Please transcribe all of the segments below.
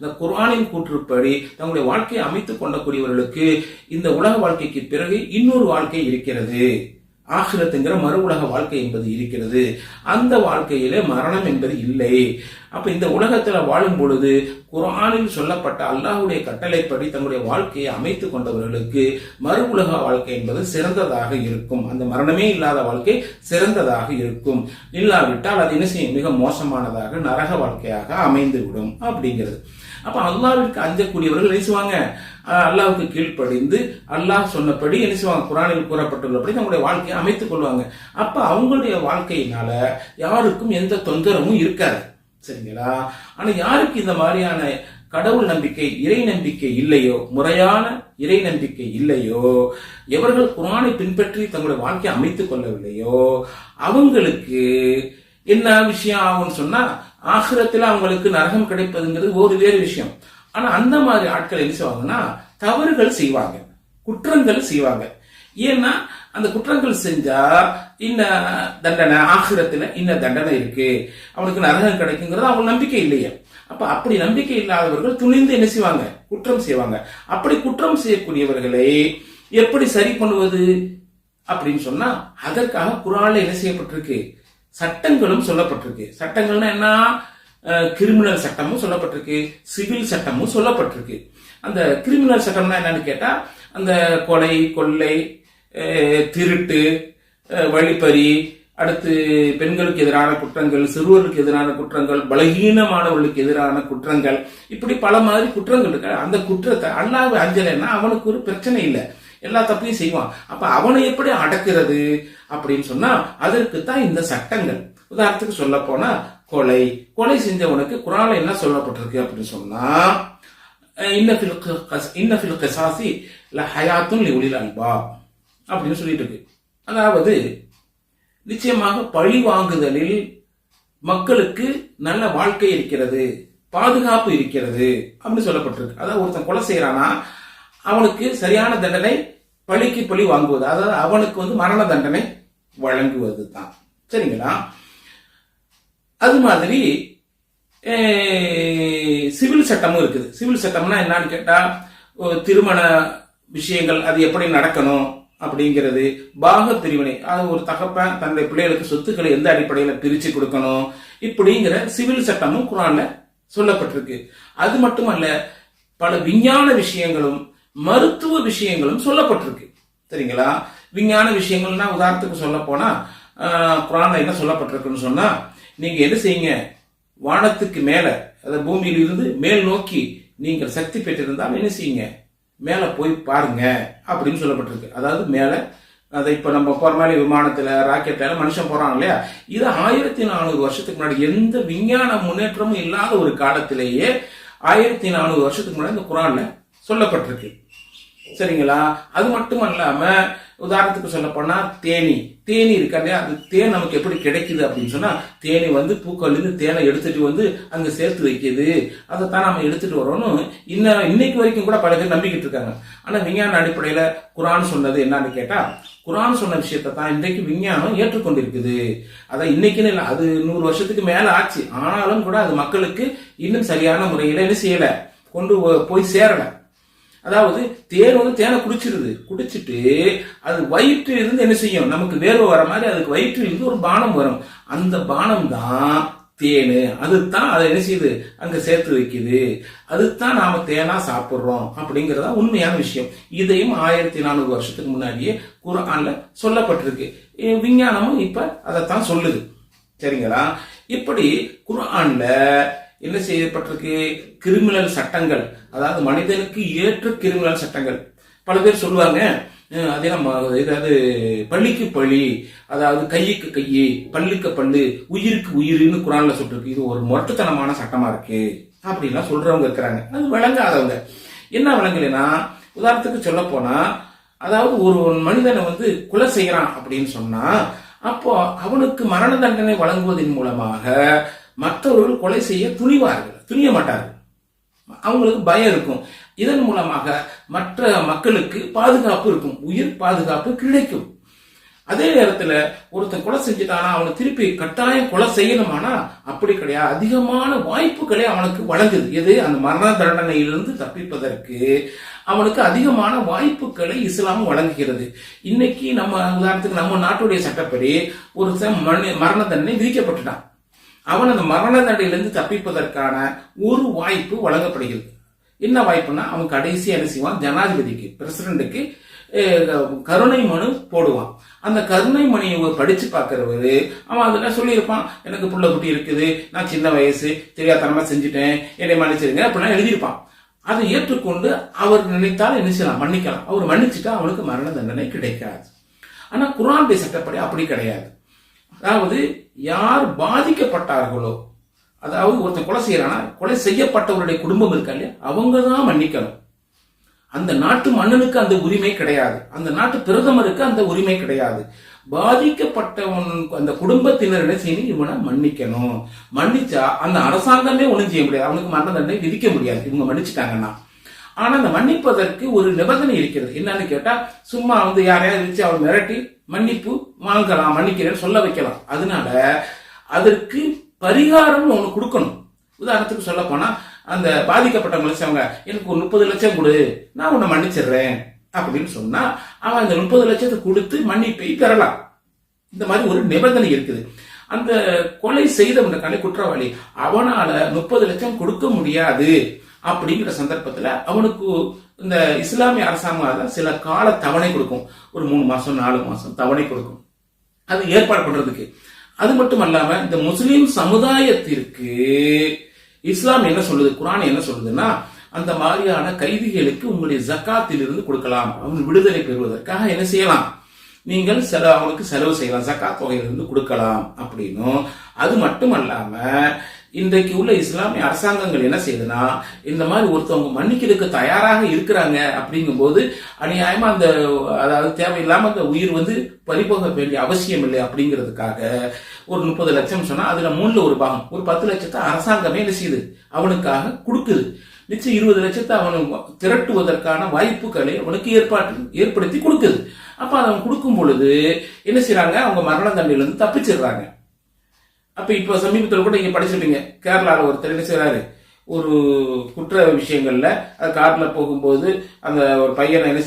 இந்த குர்ஆனின் கூற்றுப்படி தங்களுடைய வாழ்க்கையை அமைத்துக் கொள்ளக்கூடியவர்களுக்கு இந்த உலக வாழ்க்கைக்கு பிறகு இன்னொரு வாழ்க்கை இருக்கிறது. ஆகிரத்துங்கிற மறு உலக வாழ்க்கை என்பது இருக்கிறது. அந்த வாழ்க்கையிலே மரணம் என்பது இல்லை. அப்ப இந்த உலகத்துல வாழும் பொழுது குரானில் சொல்லப்பட்ட அல்லாஹ்வுடைய கட்டளைப்படி தங்களுடைய வாழ்க்கையை அமைத்துக் கொண்டவர்களுக்கு மறு உலக வாழ்க்கை என்பது சிறந்ததாக இருக்கும். அந்த மரணமே இல்லாத வாழ்க்கை சிறந்ததாக இருக்கும். இல்லாவிட்டால் அது என்ன செய்யும்? மிக மோசமானதாக நரக வாழ்க்கையாக அமைந்து விடும் அப்படிங்கிறது. அப்ப அல்லாவிற்கு அஞ்சக்கூடியவர்கள் நினைச்சுவாங்க அல்லாவுக்கு கீழ்ப்படிந்து அல்லாஹ் சொன்னபடி என்ன செய்வாங்க? குரானில் கூறப்பட்டுள்ளபடி நம்முடைய வாழ்க்கையை அமைத்துக் கொள்வாங்க. அப்ப அவங்களுடைய வாழ்க்கையினால யாருக்கும் எந்த தொந்தரவும் இருக்காது. சரிங்களா? ஆனா யாருக்கு இந்த மாதிரியான கடவுள் நம்பிக்கை இறை நம்பிக்கை இல்லையோ முறையான இறை நம்பிக்கை இல்லையோ எவர்கள் குரானை பின்பற்றி தங்களுடைய வாழ்க்கையை அமைத்துக் கொள்ளவில்லையோ அவங்களுக்கு என்ன விஷயம் ஆகும்னு சொன்னா ஆகிரத்தில் அவங்களுக்கு நரகம் கிடைப்பதுங்கிறது ஒரு வேறு விஷயம். ஆனா அந்த மாதிரி ஆட்கள் என்ன செய்வாங்கன்னா தவறுகள் செய்வாங்க. குற்றங்கள் செய்வாங்க. ஏன்னா அந்த குற்றங்கள் செஞ்சா இன்ன தண்டனை ஆகிரத்துல இன்ன தண்டனை இருக்கு. அவனுக்கு நரகம் கிடைக்குங்கிறது அவங்க நம்பிக்கை இல்லையே. அப்ப அப்படி நம்பிக்கை இல்லாதவர்கள் துணிந்து என்ன செய்வாங்க? குற்றம் செய்வாங்க. அப்படி குற்றம் செய்யக்கூடியவர்களை எப்படி சரி பண்ணுவது? அப்படின்னு சொன்னா அதற்காக குரால என்ன செய்யப்பட்டிருக்கு? சட்டங்களும் சொல்லப்பட்டிருக்கு. சட்டங்கள்னா என்ன? கிரிமினல் சட்டமும் சொல்லப்பட்டிருக்கு சிவில் சட்டமும் சொல்லப்பட்டிருக்கு. அந்த கிரிமினல் சட்டம்னா என்னன்னு கேட்டால் அந்த கொலை கொள்ளை திருட்டு வழிப்பறி அடுத்து பெண்களுக்கு எதிரான குற்றங்கள் சிறுவர்களுக்கு எதிரான குற்றங்கள் பலகீனமானவர்களுக்கு எதிரான குற்றங்கள் இப்படி பல மாதிரி குற்றங்கள் இருக்கு. அந்த குற்றத்தை அல்லாஹ் அஞ்சலைன்னா அவனுக்கு ஒரு பிரச்சனை இல்லை. எல்லா தப்பையும் செய்வான். அப்ப அவனை எப்படி அடக்கிறது அப்படின்னு சொன்னா அதற்கு தான் இந்த சட்டங்கள். உதாரணத்துக்கு சொல்ல போனா கொலை கொலை செஞ்சவனுக்கு குரான்ல என்ன சொல்லப்பட்டிருக்கு அப்படின்னு சொன்னா அஹ் இன்ன ஃபில் இன்ன கசாசி ல ஹயாத்துன் லிஉலில் அப்படின்னு சொல்லிட்டு இருக்கு அதாவது நிச்சயமாக பழி வாங்குதலில் மக்களுக்கு நல்ல வாழ்க்கை இருக்கிறது பாதுகாப்பு இருக்கிறது அப்படின்னு சொல்லப்பட்டிருக்கு. அதாவது ஒருத்தன் கொலை செய்யறானா அவனுக்கு சரியான தண்டனை பழிக்கு பழி வாங்குவது அதாவது அவனுக்கு வந்து மரண தண்டனை வழங்குவது தான் சரிங்களா? அது மாதிரி சிவில் சட்டமும் இருக்குது. சிவில் சட்டம்னா என்னன்னு கேட்டால் திருமண விஷயங்கள் அது எப்படி நடக்கணும் அப்படிங்கிறது பாக பிரிவினை அது ஒரு தகப்பன் தன்னுடைய பிள்ளைகளுக்கு சொத்துக்களை எந்த அடிப்படையில் பிரித்து கொடுக்கணும் இப்படிங்கிற சிவில் சட்டமும் குரானில் சொல்லப்பட்டிருக்கு. அது மட்டுமல்ல பல விஞ்ஞான விஷயங்களும் மருத்துவ விஷயங்களும் சொல்லப்பட்டிருக்கு. சரிங்களா? விஞ்ஞான விஷயங்கள்னா உதாரணத்துக்கு சொல்ல போனா குரான்ல என்ன சொல்லப்பட்டிருக்குன்னு சொன்னா நீங்க என்ன செய்யுங்க? வானத்துக்கு மேல அதாவது பூமியில் இருந்து மேல் நோக்கி நீங்கள் சக்தி பெற்றிருந்தால் என்ன செய்யுங்க? மேல போய் பாருங்க அப்படின்னு சொல்லப்பட்டிருக்கு. அதாவது மேல அதை இப்ப நம்ம போற மாதிரி விமானத்துல ராக்கெட்ல மனுஷன் போகிறாங்க இல்லையா? இது ஆயிரத்தி நானூறு வருஷத்துக்கு முன்னாடி எந்த விஞ்ஞான முன்னேற்றமும் இல்லாத ஒரு காலத்திலேயே ஆயிரத்தி நானூறு வருஷத்துக்கு முன்னாடி இந்த குரான்ல சொல்லப்பட்டிருக்கு. சரிங்களா? அது மட்டும் இல்லாமல் உதாரணத்துக்கு சொல்ல போனா தேனி. தேனி இருக்கா இல்லையா? அது தேன் நமக்கு எப்படி கிடைக்குது அப்படின்னு சொன்னா தேனி வந்து பூக்கள்லேருந்து தேனை எடுத்துட்டு வந்து அங்க சேர்த்து வைக்கிது. அதை தான் நம்ம எடுத்துட்டு வரோம்னு இன்ன இன்னைக்கு வரைக்கும் கூட பல பேர் நம்பிக்கிட்டு இருக்காங்க. ஆனா விஞ்ஞான அடிப்படையில குரான் சொன்னது என்னன்னு கேட்டா குரான் சொன்ன விஷயத்தை தான் இன்றைக்கு விஞ்ஞானம் ஏற்றுக்கொண்டிருக்குது. அதான் இன்னைக்குன்னு இல்லை அது நூறு வருஷத்துக்கு மேல ஆச்சு. ஆனாலும் கூட அது மக்களுக்கு இன்னும் சரியான முறையில என்ன செய்யல. கொண்டு போ- போய் சேரலை. அதாவது தேன் வந்து தேனை குடிச்சிருது. குடிச்சிட்டு அது வயிற்றில் இருந்து என்ன செய்யும்? நமக்கு வேர்வை வர மாதிரி அதுக்கு வயிற்றில் இருந்து ஒரு பானம் வரும். அந்த பானம் தான். தேனு அதுதான் அதை என்ன செய்யுது? அங்க சேர்த்து வைக்குது. அதுதான் நாம தேனா சாப்பிடுறோம் அப்படிங்கறதா உண்மையான விஷயம். இதையும் ஆயிரத்தி நானூறு வருஷத்துக்கு முன்னாடியே குரான்ல சொல்லப்பட்டிருக்கு. விஞ்ஞானமும் இப்ப அதைத்தான் சொல்லுது. சரிங்களா? இப்படி குரான்ல என்ன செய்யப்பட்டிருக்கு? கிரிமினல் சட்டங்கள். அதாவது மனிதனுக்கு ஏற்ற கிரிமினல் சட்டங்கள். பல பேர் சொல்லுவாங்க அஹ் அதே நம்ம ஏதாவது பள்ளிக்கு பள்ளி அதாவது கையுக்கு கையி பல்லுக்கு பல்லு உயிருக்கு உயிர்னு குரான்ல சொல்லிருக்கு. இது ஒரு மொட்டத்தனமான சட்டமா இருக்கு. அப்படின்லாம் சொல்றவங்க இருக்கிறாங்க. அது விளங்காதவங்க. என்ன விளங்கலைன்னா உதாரணத்துக்கு சொல்ல போனா அதாவது ஒரு மனிதனை வந்து கொலை செய்யறான் அப்படின்னு சொன்னா அப்போ அவனுக்கு மரண தண்டனை வழங்குவதன் மூலமாக மற்றவர்கள் கொலை செய்ய துணிவார்கள். துணிய மாட்டார்கள். அவங்களுக்கு பயம் இருக்கும். இதன் மூலமாக மற்ற மக்களுக்கு பாதுகாப்பு இருக்கும். உயிர் பாதுகாப்பு கிடைக்கும். அதே நேரத்தில் ஒருத்தன் கொலை செஞ்சுட்டானா அவனை திருப்பி கட்டாயம் கொலை செய்யணுமானா அப்படி கிடையாது. அதிகமான வாய்ப்புகளை அவனுக்கு வழங்குது. எது? அந்த மரண தண்டனையிலிருந்து தப்பிப்பதற்கு அவனுக்கு அதிகமான வாய்ப்புகளை இஸ்லாம் வழங்குகிறது. இன்னைக்கு நம்ம உதாரணத்துக்கு நம்ம நாட்டுடைய சட்டப்படி ஒருத்தன் மரண தண்டனை விதிக்கப்பட்டுட்டான். அவன் அந்த மரண தண்டையிலிருந்து தப்பிப்பதற்கான ஒரு வாய்ப்பு வழங்கப்படுகிறது. என்ன வாய்ப்புனா அவன் கடைசி என்ன செய்வான்? ஜனாதிபதிக்கு பிரசிடண்ட்டுக்கு கருணை மனு போடுவான். அந்த கருணை மணியை படிச்சு பார்க்கறவரு அவன் அதுல சொல்லியிருப்பான் எனக்கு புள்ள குட்டி இருக்குது நான் சின்ன வயசு தெரியாதனமா செஞ்சுட்டேன் என்னை மன்னிச்சிருங்க அப்படிலாம் எழுதியிருப்பான். அதை ஏற்றுக்கொண்டு அவர் நினைத்தால் என்ன செய்யலாம்? மன்னிக்கலாம். அவர் மன்னிச்சுட்டா அவனுக்கு மரண தண்டனை கிடைக்காது. ஆனா குரான் சட்டப்படி அப்படி கிடையாது. அதாவது யார் பாதிக்கப்பட்டார்களோ அதாவது ஒருத்தன் கொலை செய்யறானா கொலை செய்யப்பட்டவருடைய குடும்பம் இருக்கா இல்லையா? அவங்க தான் மன்னிக்கணும். அந்த நாட்டு மன்னனுக்கு அந்த உரிமை கிடையாது. அந்த நாட்டு பிரதமருக்கு அந்த உரிமை கிடையாது. பாதிக்கப்பட்டவன் அந்த குடும்பத்தினர் என்ன செய்யணும் இவனை மன்னிக்கணும். மன்னிச்சா அந்த அரசாங்கமே ஒண்ணும் செய்ய முடியாது. அவனுக்கு மரண தண்டனை விதிக்க முடியாது. இவங்க மன்னிச்சுட்டாங்கன்னா. ஆனா அந்த மன்னிப்பதற்கு ஒரு நிபந்தனை இருக்கிறது. என்னன்னு கேட்டா சும்மா வந்து யாரையாவது வச்சு அவன் மிரட்டி மன்னிப்பு வாங்கலாம் மன்னிக்கிறேன்னு சொல்ல வைக்கலாம். அதனால அதற்கு பரிகாரம்னு ஒண்ணு கொடுக்கணும். உதாரணத்துக்கு சொல்ல போனா அந்த பாதிக்கப்பட்டவங்க அவங்க எனக்கு ஒரு முப்பது லட்சம் கொடு நான் உன்னை மன்னிச்சிடுறேன். அப்படின்னு சொன்னா அவன் அந்த முப்பது லட்சத்தை கொடுத்து மன்னிப்பை பெறலாம். இந்த மாதிரி ஒரு நிபந்தனை இருக்குது. அந்த கொலை செய்தவன் கலை குற்றவாளி அவனால முப்பது லட்சம் கொடுக்க முடியாது. அப்படிங்கிற சந்தர்ப்பத்துல அவனுக்கு இந்த இஸ்லாமிய அரசாங்கம் தான் சில கால தவணை கொடுக்கும். ஒரு மூணு மாசம் நாலு மாசம் தவணை கொடுக்கும். அது ஏற்பாடு பண்றதுக்கு. அது மட்டும் அல்லாமல் இந்த முஸ்லீம் சமுதாயத்திற்கு இஸ்லாம் என்ன சொல்லுது? குரான் என்ன சொல்லுதுன்னா அந்த மாதிரியான கைதிகளுக்கு உங்களுடைய ஜக்காத்தில் இருந்து கொடுக்கலாம். அவன் விடுதலை பெறுவதற்காக என்ன செய்யலாம்? நீங்கள் செல அவனுக்கு செலவு செய்யலாம். ஜக்காத் தொகையிலிருந்து கொடுக்கலாம் அப்படின்னும். அது மட்டும் அல்லாம இன்றைக்கு உள்ள இஸ்லாமிய அரசாங்கங்கள் என்ன செய்யுதுன்னா இந்த மாதிரி ஒருத்தவங்க மன்னிக்கிறதுக்கு தயாராக இருக்கிறாங்க அப்படிங்கும்போது அநியாயமா அந்த அதாவது தேவையில்லாம அந்த உயிர் வந்து பறிபோக வேண்டிய அவசியம் இல்லை அப்படிங்கிறதுக்காக ஒரு முப்பது லட்சம் சொன்னா அதுல மூணுல ஒரு பாகம் ஒரு பத்து லட்சத்தை அரசாங்கமே என்ன செய்யுது? அவனுக்காக கொடுக்குது. நிச்சயம் இருபது லட்சத்தை அவன் திரட்டுவதற்கான வாய்ப்புகளை அவனுக்கு ஏற்பாடு ஏற்படுத்தி கொடுக்குது. அப்ப அதை அவன் கொடுக்கும் பொழுது என்ன செய்யறாங்க அவங்க மரண தண்டையிலிருந்து தப்பிச்சிடுறாங்க. அப்ப இப்ப சமீபத்தில் கூட நீங்க படிச்சிருப்பீங்க. கேரளால ஒருத்தர் என்ன ஒரு குற்ற விஷயங்கள்ல அது கார்ல போகும்போது அந்த ஒரு பையனை என்ன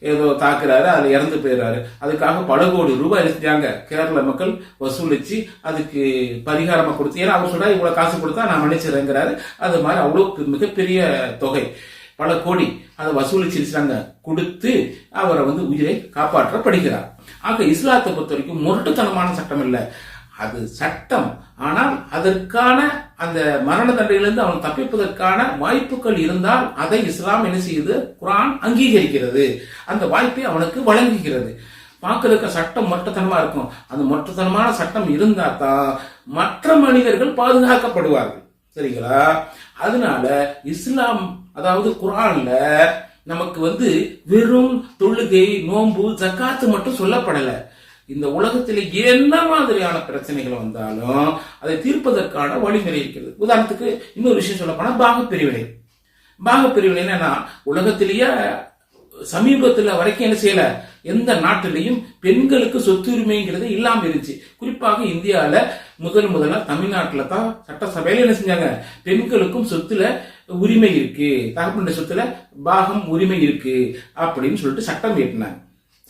ஏதோ தாக்குறாரு அது இறந்து போயிடுறாரு. அதுக்காக பல கோடி ரூபாய் நினைச்சாங்க கேரள மக்கள் வசூலிச்சு அதுக்கு பரிகாரமா கொடுத்து ஏன்னா அவர் சொல்றாரு இவ்வளவு காசு கொடுத்தா நான் மன்னிச்சிடுறேங்கிறாரு. அது மாதிரி அவ்வளோ மிகப்பெரிய தொகை. பல கோடி அதை வசூலிச்சிருச்சாங்க கொடுத்து அவரை வந்து உயிரை காப்பாற்றப்படுகிறார். ஆக இஸ்லாத்தை பொறுத்த வரைக்கும் முரட்டுத்தனமான சட்டம் இல்லை. அது சட்டம். ஆனால் அதற்கான அந்த மரண தண்டையிலிருந்து அவன் தப்பிப்பதற்கான வாய்ப்புகள் இருந்தால் அதை இஸ்லாம் என்ன செய்யுது? குரான் அங்கீகரிக்கிறது. அந்த வாய்ப்பை அவனுக்கு வழங்குகிறது. பார்க்கறதுக்கு சட்டம் மொட்டத்தனமா இருக்கும். அந்த மொட்டத்தனமான சட்டம் இருந்தா தான் மற்ற மனிதர்கள் பாதுகாக்கப்படுவார்கள். சரிங்களா? அதனால இஸ்லாம் அதாவது குரான்ல நமக்கு வந்து வெறும் தொழுகை நோன்பு ஜக்காத்து மட்டும் சொல்லப்படலை. இந்த உலகத்தில் என்ன மாதிரியான பிரச்சனைகள் வந்தாலும் அதை தீர்ப்பதற்கான வழிமுறை இருக்கிறது. உதாரணத்துக்கு இன்னொரு விஷயம் சொல்ல போனால் பாகப்பிரிவினை. பாகப்பிரிவினை என்னன்னா உலகத்திலேயே சமீபத்தில் வரைக்கும் என்ன செய்யல? எந்த நாட்டிலையும் பெண்களுக்கு சொத்துரிமைங்கிறது இல்லாமல் இருந்துச்சு. குறிப்பாக இந்தியாவில் முதல் முதல்ல தமிழ்நாட்டில் தான் சட்டசபையில் என்ன செஞ்சாங்க? பெண்களுக்கும் சொத்துல உரிமை இருக்கு. தகப்பனுடைய சொத்துல பாகம் உரிமை இருக்கு அப்படின்னு சொல்லிட்டு சட்டம் இயற்றினாங்க.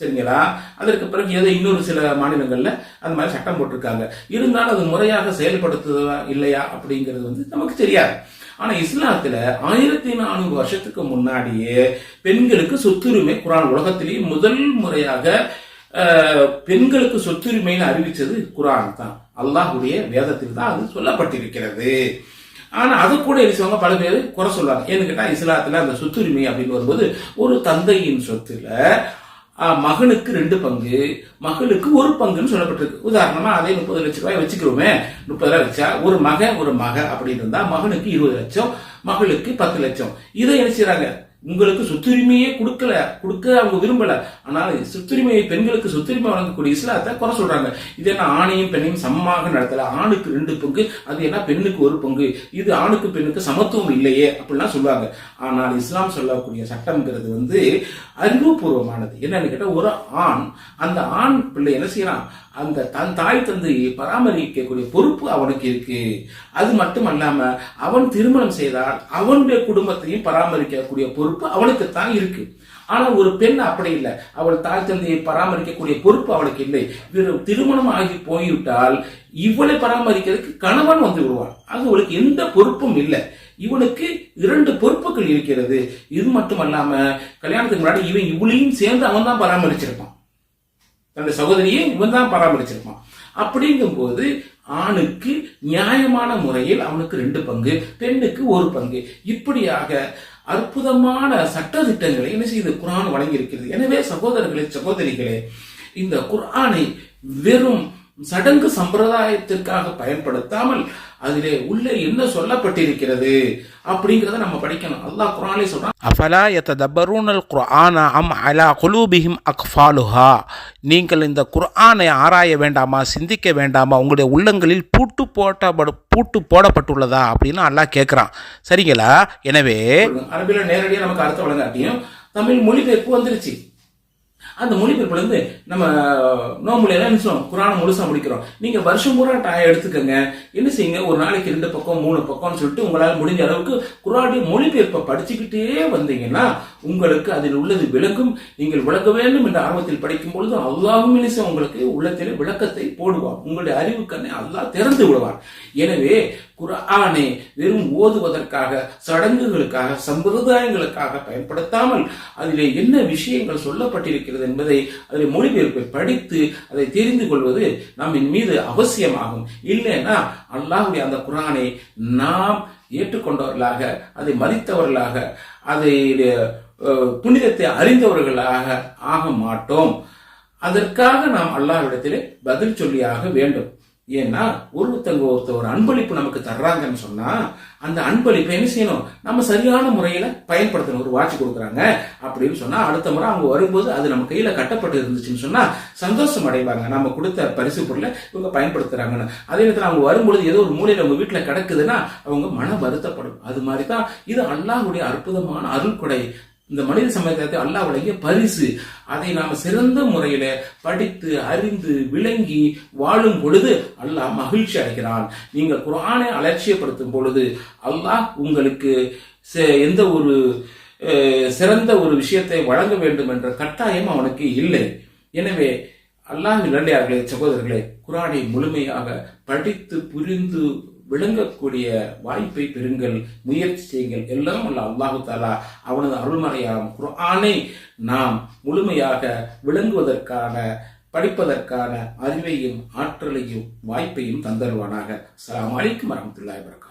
சரிங்களா? அதற்கு பிறகு ஏதோ இன்னொரு சில மாநிலங்களில் அந்த மாதிரி சட்டம் போட்டிருக்காங்க. இருந்தாலும் அது முறையாக செயல்படுத்துதா இல்லையா அப்படிங்கிறது வந்து நமக்கு தெரியாது. ஆனா இஸ்லாத்துல ஆயிரத்தி நானூறு வருஷத்துக்கு முன்னாடியே பெண்களுக்கு சொத்துரிமை குரான் உலகத்திலேயே முதல் முறையாக பெண்களுக்கு சொத்துரிமைன்னு அறிவிச்சது குரான் தான். அல்லாஹுடைய வேதத்தில் தான் அது சொல்லப்பட்டிருக்கிறது. ஆனா அது கூட என்ன பல பேர் குறை சொல்லுவாங்க ஏன்னு கேட்டா இஸ்லாத்துல அந்த சொத்துரிமை அப்படின்னு வரும்போது ஒரு தந்தையின் சொத்துல மகனுக்கு ரெண்டு பங்கு மகளுக்கு ஒரு பங்குன்னு சொல்லப்பட்டிருக்கு. உதாரணமா அதே முப்பது லட்சம் ரூபாய் வச்சுக்கிறோமே. முப்பது ரூபாய் வச்சா ஒரு மகன் ஒரு மக அப்படின்னு இருந்தா மகனுக்கு இருபது லட்சம் மகளுக்கு பத்து லட்சம். இதை என்ன செய்யறாங்க உங்களுக்கு சொத்துரிமையே கொடுக்கல கொடுக்க அவங்க விரும்பல. ஆனால் சொத்துரிமையை பெண்களுக்கு சொத்துரிமை வழங்கக்கூடிய இஸ்லாத்தை குறை சொல்றாங்க. இது என்ன ஆணையும் பெண்ணையும் சமமாக நடத்தல? ஆணுக்கு ரெண்டு பங்கு அது என்ன பெண்ணுக்கு ஒரு பங்கு? இது ஆணுக்கு பெண்ணுக்கு சமத்துவம் இல்லையே அப்படிலாம் சொல்லுவாங்க. ஆனால் இஸ்லாம் சொல்லக்கூடிய சட்டம்ங்கிறது வந்து அறிவுபூர்வமானது. என்னன்னு கேட்டா ஒரு ஆண் அந்த ஆண் பிள்ளை என்ன செய்யறான்? அந்த தன் தாய் தந்தையை பராமரிக்கக்கூடிய பொறுப்பு அவனுக்கு இருக்கு. அது மட்டும் அல்லாம அவன் திருமணம் செய்தால் அவனுடைய குடும்பத்தையும் பராமரிக்கக்கூடிய பொறுப்பு பொறுப்பு அவளுக்குத்தான் இருக்கு. ஆனா ஒரு பெண் அப்படி இல்லை. அவள் தாய் தந்தையை பராமரிக்கக்கூடிய பொறுப்பு அவளுக்கு இல்லை. திருமணம் ஆகி போய்விட்டால் இவளை பராமரிக்கிறதுக்கு கணவன் வந்து விடுவான். அது அவளுக்கு எந்த பொறுப்பும் இல்லை. இவனுக்கு இரண்டு பொறுப்புகள் இருக்கிறது. இது மட்டும் அல்லாம கல்யாணத்துக்கு முன்னாடி இவன் இவளையும் சேர்ந்து அவன் தான் பராமரிச்சிருப்பான். தன்னுடைய சகோதரியை இவன் தான் பராமரிச்சிருப்பான். அப்படிங்கும்போது ஆணுக்கு நியாயமான முறையில் அவனுக்கு ரெண்டு பங்கு பெண்ணுக்கு ஒரு பங்கு. இப்படியாக அற்புதமான சட்ட திட்டங்களை என்ன செய்து குரான் வழங்கியிருக்கிறது. எனவே சகோதரர்களே சகோதரிகளே இந்த குர்ஆனை வெறும் சடங்கு சம்பிரதாயத்திற்காக பயன்படுத்தாமல் அதிலே உள்ளே என்ன சொல்லப்பட்டிருக்கிறது அப்படிங்கிறத நம்ம படிக்கணும். அல்லாஹ் குரானே சொல்றான் அஃபலா யததப்பரூனல் குர்ஆனா அம் அலா குலூபிஹிம் அக்ஃபாலுஹா? நீங்கள் இந்த குர்ஆனை ஆராய வேண்டாமா சிந்திக்க வேண்டாமா உங்களுடைய உள்ளங்களில் பூட்டு போட்டப்படு பூட்டு போடப்பட்டுள்ளதா அப்படின்னு அல்லாஹ் கேட்குறான் சரிங்களா? எனவே அரபியில் நேரடியாக நமக்கு அர்த்தம் வழங்காட்டியும் தமிழ் மொழிபெயர்ப்பு வந்துருச்சு. அந்த மொழிபெயர்ப்புல இருந்து நம்ம நோம்புல என்ன சொல்லுவோம் முழுசா முடிக்கிறோம். நீங்க வருஷம் பூரா டாய் எடுத்துக்கங்க. என்ன செய்யுங்க? ஒரு நாளைக்கு ரெண்டு பக்கம் மூணு பக்கம்னு சொல்லிட்டு உங்களால் முடிஞ்ச அளவுக்கு குரானுடைய மொழிபெயர்ப்பை படிச்சுக்கிட்டே வந்தீங்கன்னா உங்களுக்கு அதில் உள்ளது விளக்கும் நீங்கள் விளக்க வேண்டும் என்ற ஆர்வத்தில் படிக்கும் பொழுது அல்லாஹும் உங்களுக்கு உள்ளத்தில் விளக்கத்தை போடுவார் உங்களுடைய அறிவு கண்ணை அல்லாஹ் திறந்து விடுவான். எனவே குர்ஆனை வெறும் ஓதுவதற்காக சடங்குகளுக்காக சம்பிரதாயங்களுக்காக பயன்படுத்தாமல் அதிலே என்ன விஷயங்கள் சொல்லப்பட்டிருக்கிறது என்பதை அதில் மொழிபெயர்ப்பை படித்து அதை தெரிந்து கொள்வது நம்மின் மீது அவசியமாகும். இல்லைன்னா அல்லாஹுடைய அந்த குரானை நாம் ஏற்றுக்கொண்டவர்களாக அதை மதித்தவர்களாக அதை புனிதத்தை அறிந்தவர்களாக ஆக மாட்டோம். அதற்காக நாம் அல்லாஹ்விடத்திலே பதில் சொல்லியாக வேண்டும். ஏன்னா ஒருத்தங்க ஒருத்தர் ஒரு அன்பளிப்பு நமக்கு தர்றாங்கன்னு சொன்னா அந்த அன்பளிப்பை என்ன செய்யணும்? நம்ம சரியான முறையில பயன்படுத்தணும். ஒரு வாட்ச் கொடுக்குறாங்க அப்படின்னு சொன்னா அடுத்த முறை அவங்க வரும்போது அது நம்ம கையில கட்டப்பட்டு இருந்துச்சுன்னு சொன்னா சந்தோஷம் அடைவாங்க. நம்ம கொடுத்த பரிசு பொருளை இவங்க பயன்படுத்துறாங்கன்னு. அதே நேரத்தில் அவங்க வரும்பொழுது ஏதோ ஒரு மூலையில அவங்க வீட்டுல கிடக்குதுன்னா அவங்க மன வருத்தப்படும். அது மாதிரி தான் இது அல்லாஹுடைய அற்புதமான அருள் கொடை இந்த மனித சமுதாயத்தை அல்லாஹ் வழங்கிய பரிசு. அதை நாம் சிறந்த முறையில படித்து அறிந்து விளங்கி வாழும் பொழுது அல்லாஹ் மகிழ்ச்சி அடைகிறான். நீங்கள் குரானை அலட்சியப்படுத்தும் பொழுது அல்லாஹ் உங்களுக்கு செ- எந்த ஒரு சிறந்த ஒரு விஷயத்தை வழங்க வேண்டும் என்ற கட்டாயம் அவனுக்கு இல்லை. எனவே அல்லாஹ் நல்லையார்களே சகோதரர்களே குரானை முழுமையாக படித்து புரிந்து விளங்கக்கூடிய வாய்ப்பை பெறுங்கள் முயற்சி செய்யுங்கள். எல்லாம் அல்ல அல்லாஹு தாலா அவனது அருள்மறையாம் குரானை நாம் முழுமையாக விளங்குவதற்கான படிப்பதற்கான அறிவையும் ஆற்றலையும் வாய்ப்பையும் தந்தருவானாக. அலாம் அலைக்கும் வரமத்துல்லாய் வபரகாத்துஹு.